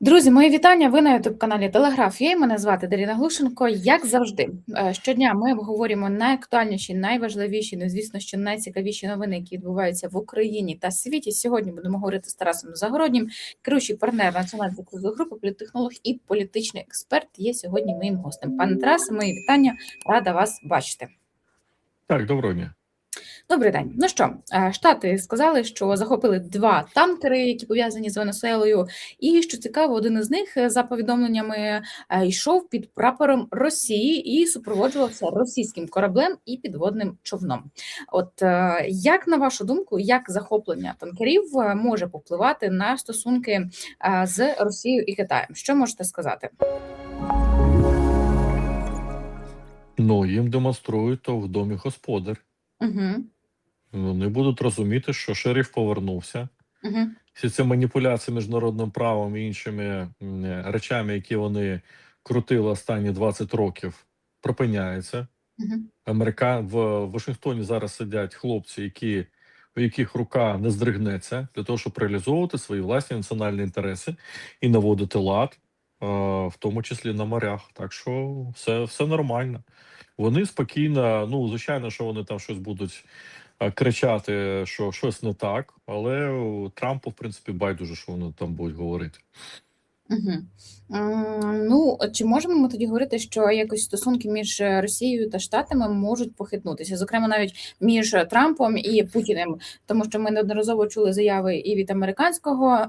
Друзі, мої вітання. Ви на ютуб каналі Телеграф. Я мене звати Даріна Глушенко. Як завжди, е, щодня ми обговорюємо найактуальніші, найважливіші, ну, звісно, що найцікавіші новини, які відбуваються в Україні та світі. Сьогодні будемо говорити з Тарасом Загороднім, керуючий партнер національної кризової групи, політтехнолог і політичний експерт. Є сьогодні моїм гостем. Пане Тарасе, мої вітання. Рада вас бачити. Так, доброго дня. Добрий день. Ну що, е, штати сказали, що захопили два танкери, які пов'язані з Венесуелою, і що цікаво, один із них е, за повідомленнями е, йшов під прапором Росії і супроводжувався російським кораблем і підводним човном. От як на вашу думку, як захоплення танкерів може попливати на стосунки з Росією і Китаєм? Що можете сказати? Ну, їм демонструють то в домі господар. Угу. Вони будуть розуміти, що шериф повернувся. Угу. Всі ці маніпуляції міжнародним правом і іншими речами, які вони крутили останні 20 років, припиняються. Угу. Америка в Вашингтоні зараз сидять хлопці, які у яких рука не здригнеться для того, щоб реалізовувати свої власні національні інтереси і наводити лад, е, в тому числі на морях. Так що все, все нормально. Вони спокійно, ну звичайно, що вони там щось будуть е, кричати, що щось не так, але Трампу, в принципі, байдуже, що вони там будуть говорити. Угу. Ну, чи можемо ми тоді говорити, що якось стосунки між Росією та Штатами можуть похитнутися, зокрема навіть між Трампом і Путіним, тому що ми неодноразово чули заяви і від американського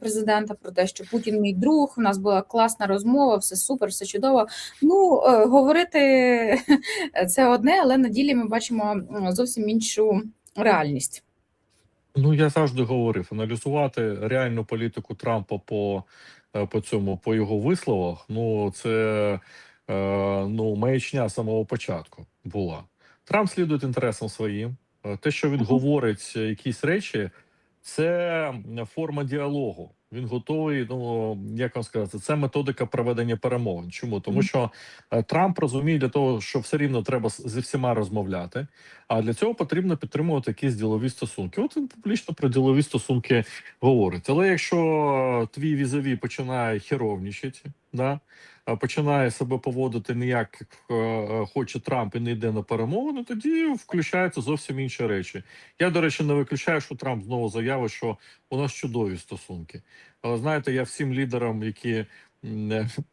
президента про те, що Путін мій друг, у нас була класна розмова, все супер, все чудово. Ну, е, говорити це одне, але на ділі ми бачимо зовсім іншу реальність. Ну я завжди говорив, аналізувати реальну політику Трампа по, е, по цьому по його висловах. Ну це е, ну маячня з самого початку була. Трамп слідує інтересам своїм. Е, Те, що він говорить, е, якісь речі, це форма діалогу. Він готовий. Ну як вам сказати, це методика проведення перемовин. Чому тому, що е, Трамп розуміє для того, що все рівно треба зі всіма розмовляти. А для цього потрібно підтримувати якісь ділові стосунки. От він публічно про ділові стосунки говорить. Але якщо твій візові починає херовнічати, да, починає себе поводити не як е, е, хоче Трамп і не йде на перемовини, тоді включаються зовсім інші речі. Я, до речі, не виключаю, що Трамп знову заявить, що у нас чудові стосунки. Але знаєте, я всім лідерам, які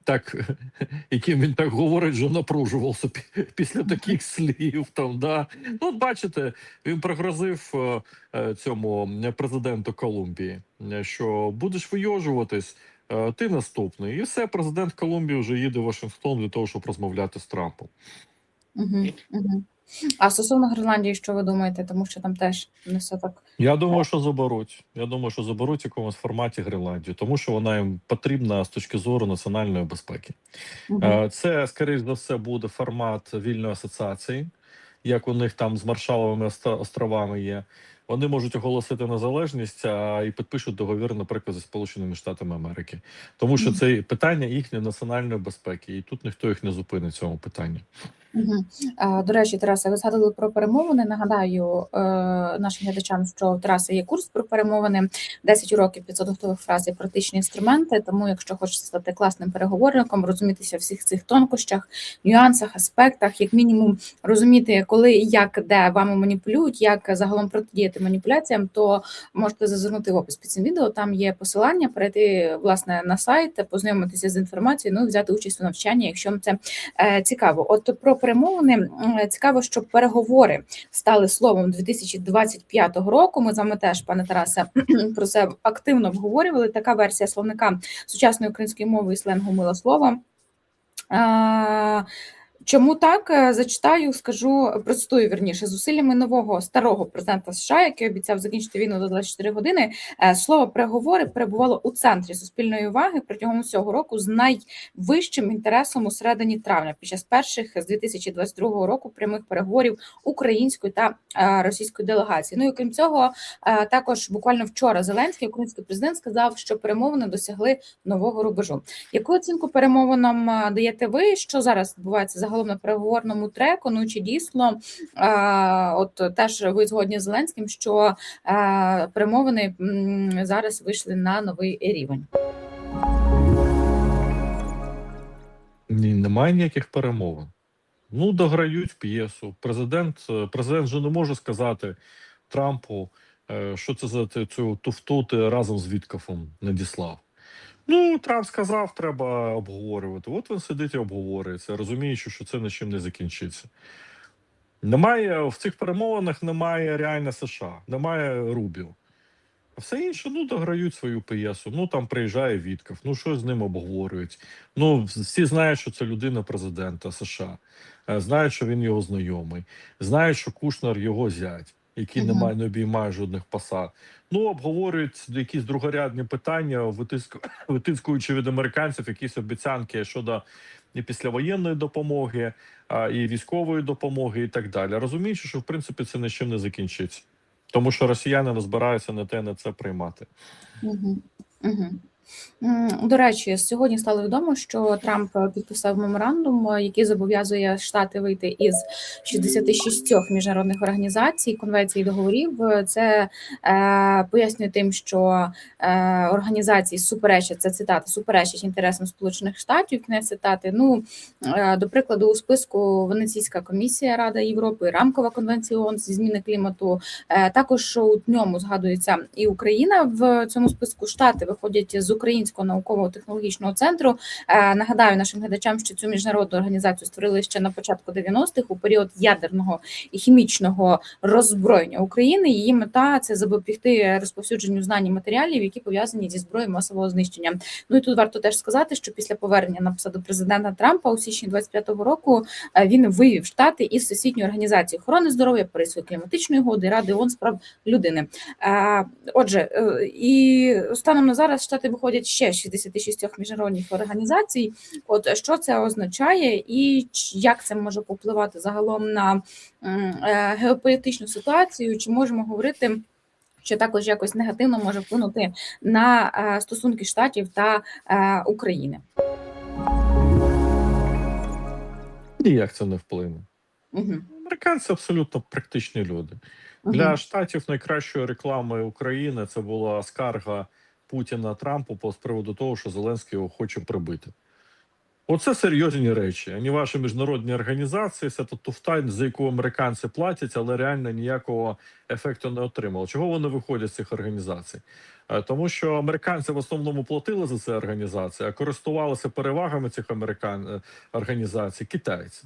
так, яким він так говорить, вже напружувався після таких слів. Там да ну, бачите, він пригрозив е, е, цьому е, президенту Колумбії, е, що будеш вийожуватись. е, Ти наступний, і все. Президент Колумбії вже їде в Вашингтон для того, щоб розмовляти з Трампом. Угу. Угу. А стосовно Гренландії, що ви думаєте? Тому що там теж не все так. Я думаю, що заберуть. Я думаю, що заберуть в якомусь форматі Гренландію, тому що вона їм потрібна з точки зору національної безпеки. Угу. Це, скоріш за все, буде формат вільної асоціації, як у них там з Маршаловими островами є. Вони можуть оголосити незалежність а і підпишуть договір, наприклад, зі Сполученими Штатами Америки, тому що це питання їхньої національної безпеки, і тут ніхто їх не зупинить в цьому питанні. Угу. До речі, Тараса, ви згадали про перемовини. Нагадаю е, нашим глядачам, що у Тараса є курс про перемовини 10 уроків 500 готових фраз і практичні інструменти. Тому, якщо хочете стати класним переговорником, розумітися в всіх цих тонкощах, нюансах, аспектах, як мінімум розуміти, коли і як де вами маніпулюють, як загалом протидіяти маніпуляціям, то можете зазирнути в опис під цим відео. Там є посилання, перейти власне на сайт, познайомитися з інформацією, ну і взяти участь у навчанні, якщо вам це е, цікаво. От про перемовини цікаво, що переговори стали словом 2025 року. Ми з вами теж, пане Тарасе, про це активно обговорювали. Така версія словника сучасної української мови і сленгу мило слово. Чому так Е, зачитаю, скажу процитую вірніше зусиллями нового старого президента США, який обіцяв закінчити війну до 24 години. е, Слово переговори перебувало у центрі суспільної уваги протягом цього року з найвищим інтересом у середині травня, під час перших з 2022 року прямих переговорів української та е, російської делегації. Ну і крім цього, також буквально вчора Зеленський, український президент, сказав, що перемовини досягли нового рубежу. Яку оцінку перемовинам даєте ви? Що зараз відбувається загалом загалом на переговорному треку. Ну чи дійсно от теж ви згодні з Зеленським, що перемовини зараз вийшли на новий рівень? Ні, Немає ніяких перемовин. Ну, дограють п'єсу. Президент е, президент же не може сказати Трампу, е, що це за цю туфту ти разом з Віткафом надіслав. Ну, Трамп сказав, треба обговорювати. От він сидить і обговорюється, розуміючи, що це нічим не закінчиться. Немає в цих перемовинах немає реально США, немає Рубіо. А все інше, ну, дограють свою п'єсу. Ну там приїжджає Вітков, ну що з ним обговорюють. Ну, всі знають, що це людина президента США, Е, знають, що він його знайомий, знають, що Кушнер його зять, який не має не обіймає жодних посад. Ну, обговорюють якісь другорядні питання, витиску, витискуючи від американців якісь обіцянки щодо і післявоєнної допомоги, а, і військової допомоги, і так далі. Розуміючи, що в принципі це нічим не закінчиться. Тому що росіяни не збираються на те, на це приймати. Угу. Угу. До речі, сьогодні стало відомо, що Трамп підписав меморандум, е, який зобов'язує Штати вийти із 66 міжнародних організацій, конвенцій договорів. Це е, пояснює тим, що е, організації суперечать це цитата, суперечать інтересам Сполучених Штатів. Кінець цитати. Ну е, до прикладу, у списку Венеційська комісія Рада Європи, рамкова конвенція ООН зі зміни клімату. Е, також у ньому згадується і Україна в цьому списку. Штати виходять з Українського науково-технологічного центру. Е, Нагадаю нашим глядачам, що цю міжнародну організацію створили ще на початку 90-х у період ядерного і хімічного роззброєння України. Її мета це запобігти розповсюдженню знань і матеріалів, які пов'язані зі зброєю масового знищення. Ну і тут варто теж сказати, що після повернення на посаду президента Трампа у січні 25-го року е, він вивів штати із всесвітньої організації охорони здоров'я, Паризької кліматичної угоди, Ради ООН з прав людини. Е, Отже, і станом на зараз штати виходять ще 66 міжнародних організацій. От що це означає, і як це може попливати загалом на е, геополітичну ситуацію? Чи можемо говорити? Що також якось негативно може вплинути на е, стосунки штатів та е, України? Ніяк це не вплине. Угу. Американці абсолютно практичні люди. Для штатів найкращою рекламою України це була скарга Путіна Трампу з приводу того, що Зеленський його хоче прибити. Оце серйозні речі. Ані ваші міжнародні організації, це то туфта, за яку американці платять, але реально ніякого ефекту не отримали. Чого вони виходять з цих організацій? Е, Тому що американці в основному платили за ці організації, а користувалися перевагами цих американ... е, організацій китайці.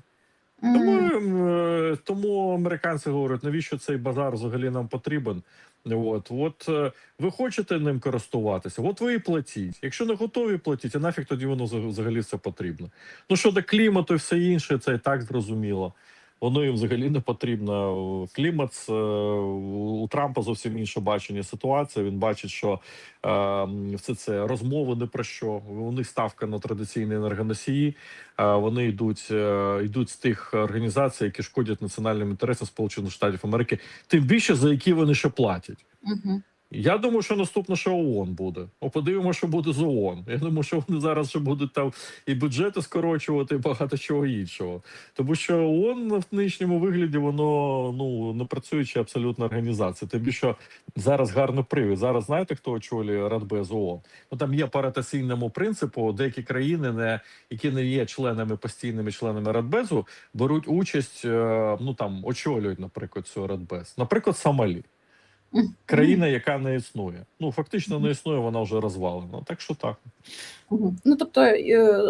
Тому, е, тому американці говорять, навіщо цей базар взагалі нам потрібен? От, от е, ви хочете ним користуватися, от ви і платіть. Якщо не готові платіть, а нафіг тоді воно взаг- взагалі все потрібно. Ну щодо клімату і все інше, це і так зрозуміло. Воно їм взагалі не потрібно. Клімат е, у Трампа зовсім інше бачення ситуації. Він бачить, що е, все це розмови не про що. Них ставка на традиційні енергоносії. Е, Вони йдуть, е, йдуть з тих організацій, які шкодять національним інтересам Сполучених Штатів Америки, тим більше за які вони ще платять. Угу. Я думаю, що наступне що ООН буде. О, подивимося, що буде з ООН. Я думаю, що вони зараз ще будуть там і бюджети скорочувати, і багато чого іншого. Тому що ООН в нинішньому вигляді воно ну не працююча абсолютно організація. Тим більше зараз гарний привід. Зараз знаєте, хто очолює Радбез ООН? Ну там є по ротаційному принципу. Деякі країни, не які не є членами постійними членами Радбезу, беруть участь. е, Ну там очолюють, наприклад, цю Радбез. Наприклад, Сомалі. Країна, яка не існує. Ну фактично не існує, вона вже розвалена. Так що так. Ну тобто е,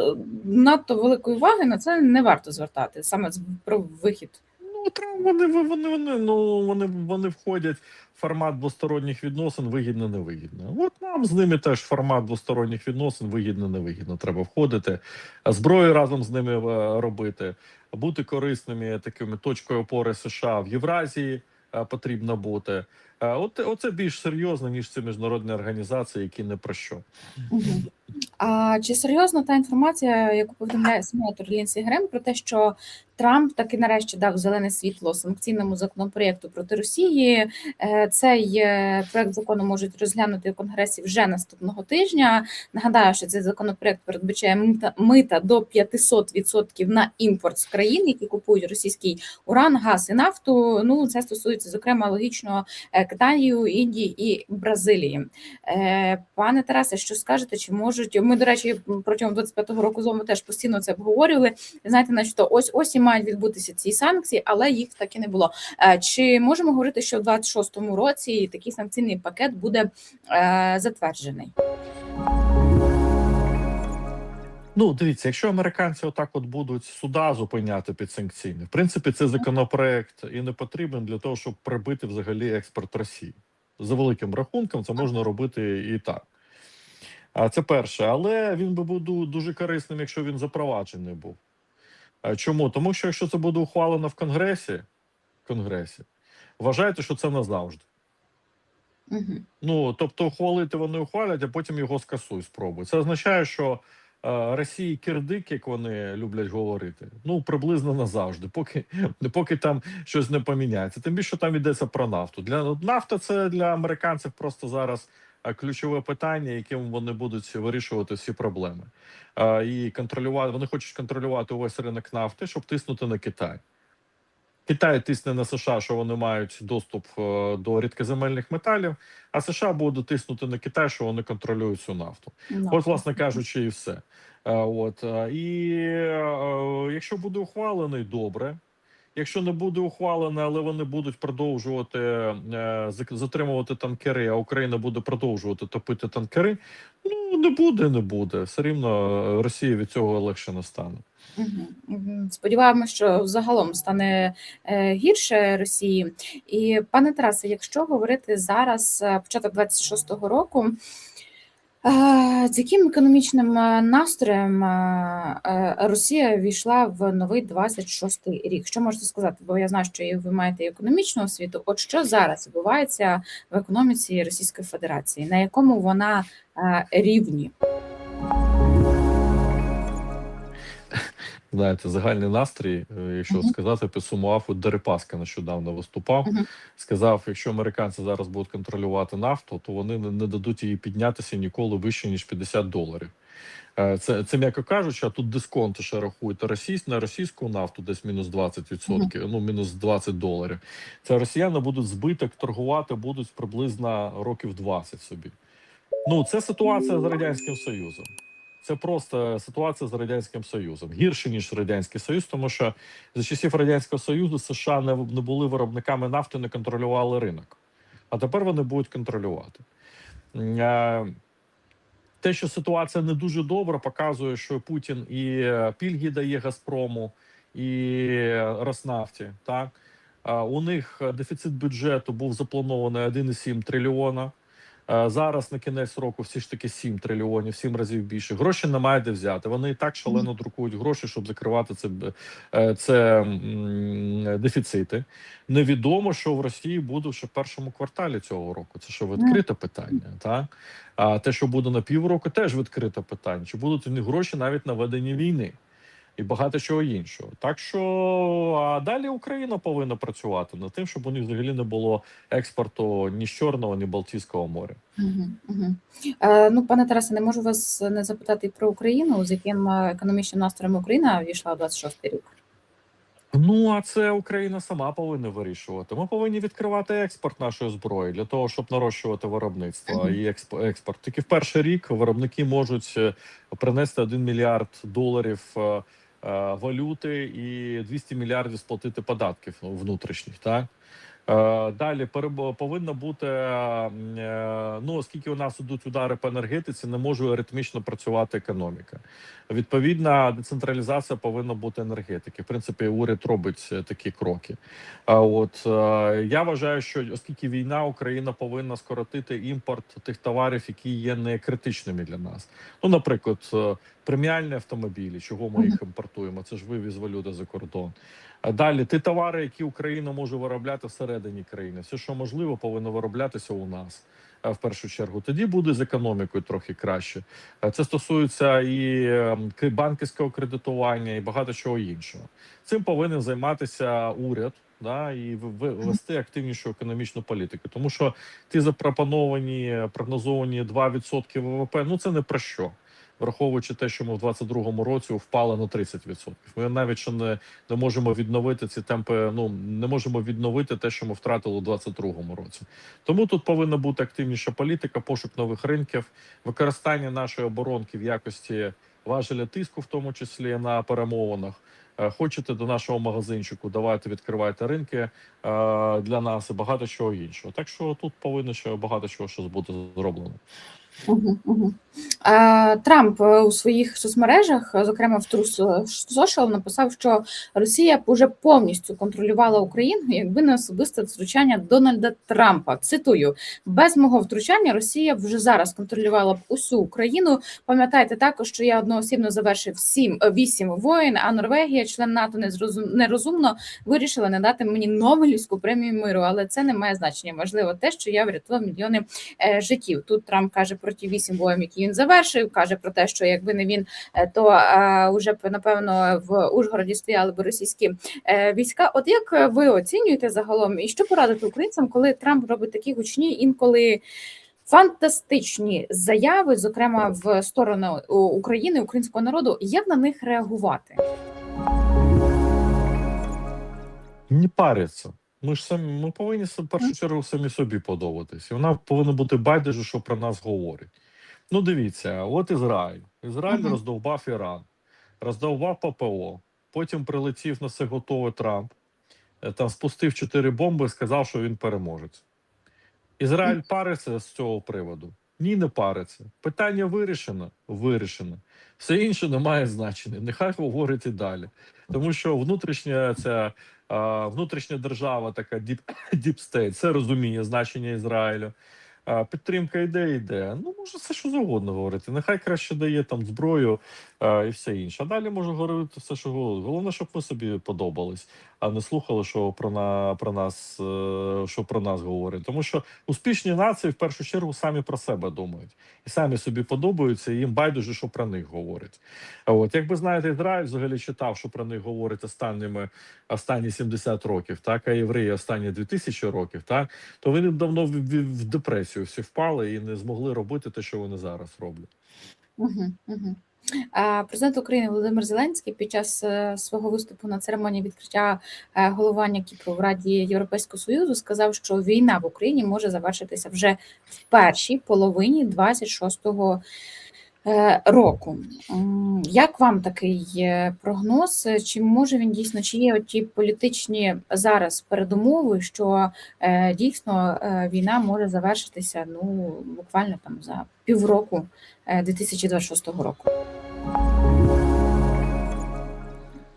надто великої уваги на це не варто звертати саме про вихід. Ну там вони вони вони ну вони вони входять в формат двосторонніх відносин, вигідно, невигідно. От нам з ними теж формат двосторонніх відносин, вигідно, невигідно. Треба входити, зброю разом з ними е, робити, бути корисними такими точкою опори США в Євразії. Е, Потрібно бути. Е, От оце більш серйозно, ніж ці міжнародні організації, які не про що. А чи серйозна та інформація, яку повідомляє сенатор Лінсі Грем про те, що Трамп таки нарешті дав зелене світло санкційному законопроєкту проти Росії. Е, Цей е, проект закону можуть розглянути у Конгресі вже наступного тижня. Нагадаю, що цей законопроект передбачає мита, до 500% на імпорт з країн, які купують російський уран, газ і нафту. Ну це стосується зокрема логічно е, Китаю, Індії і Бразилії. Пане Тарасе, що скажете? Чи можуть ми до речі протягом 25-го року з вами теж постійно це обговорювали? Знаєте, начебто ось ось і мають відбутися ці санкції, але їх так і не було. Е, Чи можемо говорити, що в 26-му році такий санкційний пакет буде е, затверджений? Ну, дивіться, якщо американці отак от будуть суда зупиняти під санкційні, в принципі, цей законопроект і не потрібен для того, щоб прибити взагалі експорт Росії. За великим рахунком, це можна робити і так. А це перше, але він би був дуже корисним, якщо він запроваджений був. А Чому? Тому що якщо це буде ухвалено в Конгресі, Конгресі, вважайте, що це назавжди. Угу. Ну тобто, ухвалити вони ухвалять, а потім його скасують, спробують. Це означає, що е, Росії кирдик, як вони люблять говорити, ну приблизно назавжди, поки поки там щось не поміняється. Тим більше там йдеться про нафту. Для нафта це для американців просто зараз е, ключове питання, яким вони будуть вирішувати всі проблеми. І контролювати вони хочуть контролювати увесь ринок нафти, щоб тиснути на Китай. Китай тисне на США, що вони мають доступ е, до рідкоземельних металів, а США будуть тиснути на Китай, що вони контролюють цю нафту. От, власне кажучи, і все. Е, От е, і якщо буде ухвалений, добре. Якщо не буде ухвалений, але вони будуть продовжувати е, затримувати танкери, а Україна буде продовжувати топити танкери. Ну не буде, не буде. Все рівно е, Росія від цього легше не стане. Сподіваємося, що загалом стане е, гірше Росії. І пане Тарасе, якщо говорити зараз е, початок 26-го року. Е, З яким економічним е, настроєм е, Росія війшла в новий 26-й рік? Що можете сказати? Бо я знаю, що ви маєте економічну освіту. От що зараз відбувається в економіці Російської Федерації? На якому вона рівні? Знаєте, загальний настрій, е, якщо Мгм. сказати, підсумував от Дерипаска нещодавно виступав. Мгм. Сказав, якщо американці зараз будуть контролювати нафту, то вони не, дадуть її піднятися ніколи вище ніж 50 доларів. Е, Це, це м'яко кажучи, а тут дисконти ще рахують російсь, на російську нафту десь мінус 20%, ну мінус 20 доларів. Це росіяни будуть збиток торгувати будуть приблизно років 20 собі. Ну, це ситуація з Радянським Союзом. Це просто ситуація з радянським союзом гірше ніж радянський союз, тому що за часів радянського союзу США не, не були виробниками нафти, не контролювали ринок. А тепер вони будуть контролювати. Е, Те, що ситуація не дуже добра, показує, що Путін і е, пільги дає Газпрому і Роснафті. Так Е, у них е, дефіцит бюджету був запланований 1,7 трильйона. Е, Зараз на кінець року всі ж таки 7 трильйонів, 7 разів більше. Гроші немає де взяти. Вони і так шалено друкують гроші, щоб закривати це, е, це дефіцити. Невідомо, що в Росії буде ще в першому кварталі цього року. Це що відкрите питання, так? А те, що буде на півроку, теж відкрите питання. Чи будуть у них гроші навіть на ведення війни? І багато чого іншого. Так що а далі Україна повинна працювати над тим, щоб у них взагалі не було експорту ні з Чорного, ні Балтійського моря. Угу, угу. Е, ну, пане Тарасе, не можу вас не запитати про Україну, з яким е, економічним настроєм Україна війшла у 26-й рік. Ну а це Україна сама повинна вирішувати. Ми повинні відкривати експорт нашої зброї для того, щоб нарощувати виробництво і експ- експорт. Тільки в перший рік виробники можуть е, принести 1 мільярд доларів е, валюти і 200 мільярдів сплатити податків ну, внутрішніх. Так Е, Далі перебо- повинна бути е, ну оскільки у нас ідуть удари по енергетиці, не може ритмічно працювати економіка. Відповідна децентралізація повинна бути енергетики. В принципі, уряд робить е, такі кроки. А от е, я вважаю, що оскільки війна, Україна повинна скоротити імпорт тих товарів, які є не критичними для нас. Ну, наприклад, е, преміальні автомобілі, чого ми їх імпортуємо? Це ж вивіз валюти за кордон. Далі ті товари, які Україна може виробляти всередині країни, все, що можливо, повинно вироблятися у нас. е, в першу чергу. Тоді буде з економікою трохи краще. Е, Це стосується і ем, банківського кредитування, і багато чого іншого. Цим повинен займатися уряд. Да, і вести активнішу економічну політику, тому що ті запропоновані прогнозовані 2% ВВП, ну це не про що, враховуючи те, що ми в 22-му році впали на 30%. Ми навіть ще не, не можемо відновити ці темпи. Ну не можемо відновити те, що ми втратили у 22-му році. Тому тут повинна бути активніша політика, пошук нових ринків, використання нашої оборонки в якості важеля тиску, в тому числі на перемовинах. Е, Хочете до нашого магазинчику, давайте відкривайте ринки е, для нас і багато чого іншого. Так що тут повинно ще багато чого щось бути зроблено. Угу, угу. А, Трамп е, у своїх соцмережах, е, зокрема в True Social, написав, що Росія б уже повністю контролювала Україну, якби не особисте втручання Дональда Трампа. Цитую: без мого втручання Росія вже зараз контролювала б усю Україну. Пам'ятайте також, що я одноосібно завершив сім е, вісім воїн. А Норвегія, член НАТО, нерозумно вирішила не дати мені Нобелівську премію миру, але це не має значення. Важливо те, що я врятував мільйони е, життів. Тут Трамп каже про ті вісім воїн, які він завершив. Каже про те, що якби не він, е, то е, уже напевно в Ужгороді стояли б російські е, війська. От як ви оцінюєте загалом, і що порадити українцям, коли Трамп робить такі гучні інколи? Фантастичні заяви, зокрема в сторону України, українського народу, як на них реагувати? Не паряться. Ми ж самі ми повинні в першу чергу самі собі подобатися. І Вона повинна бути байдуже, що про нас говорять. Ну, дивіться, от Ізраїль. Ізраїль Мгм. роздовбав Іран, роздовбав ППО. Потім прилетів на все готове Трамп, е, там спустив чотири бомби і сказав, що він переможець. Ізраїль париться з цього приводу. Ні, не париться. Питання вирішено, вирішено. Все інше не має значення. Нехай говорить і далі. Тому що внутрішня ця внутрішня держава, така діп, діпстейт, це розуміє значення Ізраїлю. Підтримка йде, йде. Ну, може, все що завгодно говорити. Нехай краще дає там зброю і все інше. Далі може говорити все, що головне. Головне, щоб ми собі подобались, а не слухали, що про, на, про нас, е, що про нас говорять. Тому що успішні нації в першу чергу самі про себе думають і самі собі подобаються, і їм байдуже, що про них говорять. От якби знаєте, Ізраїль взагалі читав, що про них говорять останніми останні 70 років, так а євреї останні 2000 років, так то вони давно в, в депресію всі впали і не змогли робити те, що вони зараз роблять. Угу, угу. Президент України Володимир Зеленський під час е, свого виступу на церемонії відкриття е, головування Кіпру в Раді Європейського Союзу сказав, що війна в Україні може завершитися вже в першій половині 26-го е, року. Як вам такий е, прогноз? Чи може він дійсно чи є ті політичні зараз передумови, що е, дійсно е, війна може завершитися ну буквально там за півроку е, 2026 року?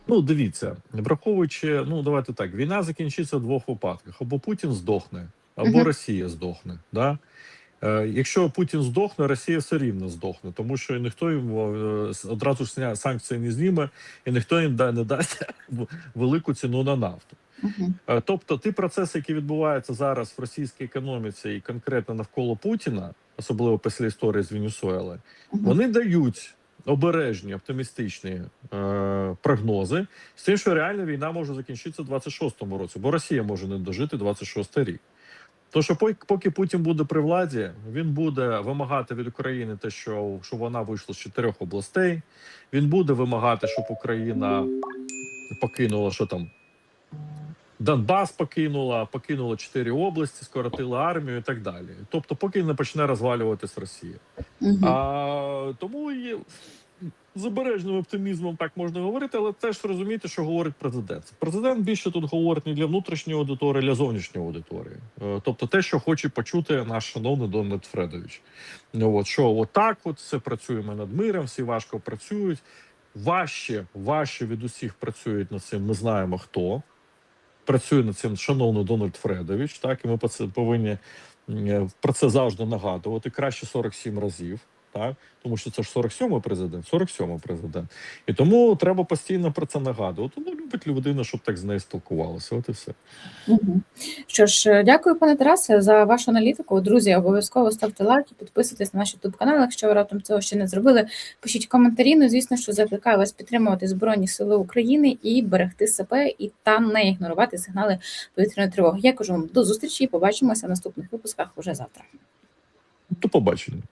Ну, дивіться, враховуючи, ну давайте так, війна закінчиться в двох випадках: або Путін здохне, або Мгм. Росія здохне. Да? Е, якщо Путін здохне, Росія все рівно здохне, тому що ніхто йому е, одразу ж санкції не зніме, і ніхто їм не дасть велику ціну на нафту. Е, Тобто, ті процеси, які відбуваються зараз в російській економіці, і конкретно навколо Путіна, особливо після історії з Венесуели, Мгм. вони дають обережні оптимістичні е, прогнози з тим, що реально війна може закінчитися в 26-му році, бо Росія може не дожити 26-й рік. То що поки Путін буде при владі, він буде вимагати від України те, що щоб вона вийшла з чотирьох областей. Він буде вимагати, щоб Україна покинула що там. Донбас покинула, покинула чотири області, скоротила армію і так далі. Тобто, поки не почне розвалюватись Росія. Мгм. А, тому і з обережним оптимізмом так можна говорити, але теж розумієте, що говорить президент. Президент більше тут говорить не для внутрішньої аудиторії, а для зовнішньої аудиторії. Е, Тобто те, що хоче почути наш шановний Дональд Фредович. Ну, от, що отак от все працюємо над миром, всі важко працюють. Важче, важче від усіх працюють над цим. Ми знаємо хто. Працює над цим шановний Дональд Фредович. Так, і ми повинні е, про це завжди нагадувати. Краще 47 разів. Так тому що це ж 47-й президент, 47-й президент. І тому треба постійно про це нагадувати. Ну, любить людина, щоб так з нею спілкувалося. От і все. Мгм. Що ж, е, дякую, пане Тарасе, за вашу аналітику. Друзі, обов'язково ставте лайки, підписуйтесь на наш youtube канал. Якщо ви раптом цього ще не зробили, пишіть коментарі. Ну, звісно, що закликаю вас підтримувати Збройні Сили України і берегти себе і та не ігнорувати сигнали повітряної тривоги. Я кажу вам до зустрічі і побачимося в наступних випусках уже завтра. До побачення.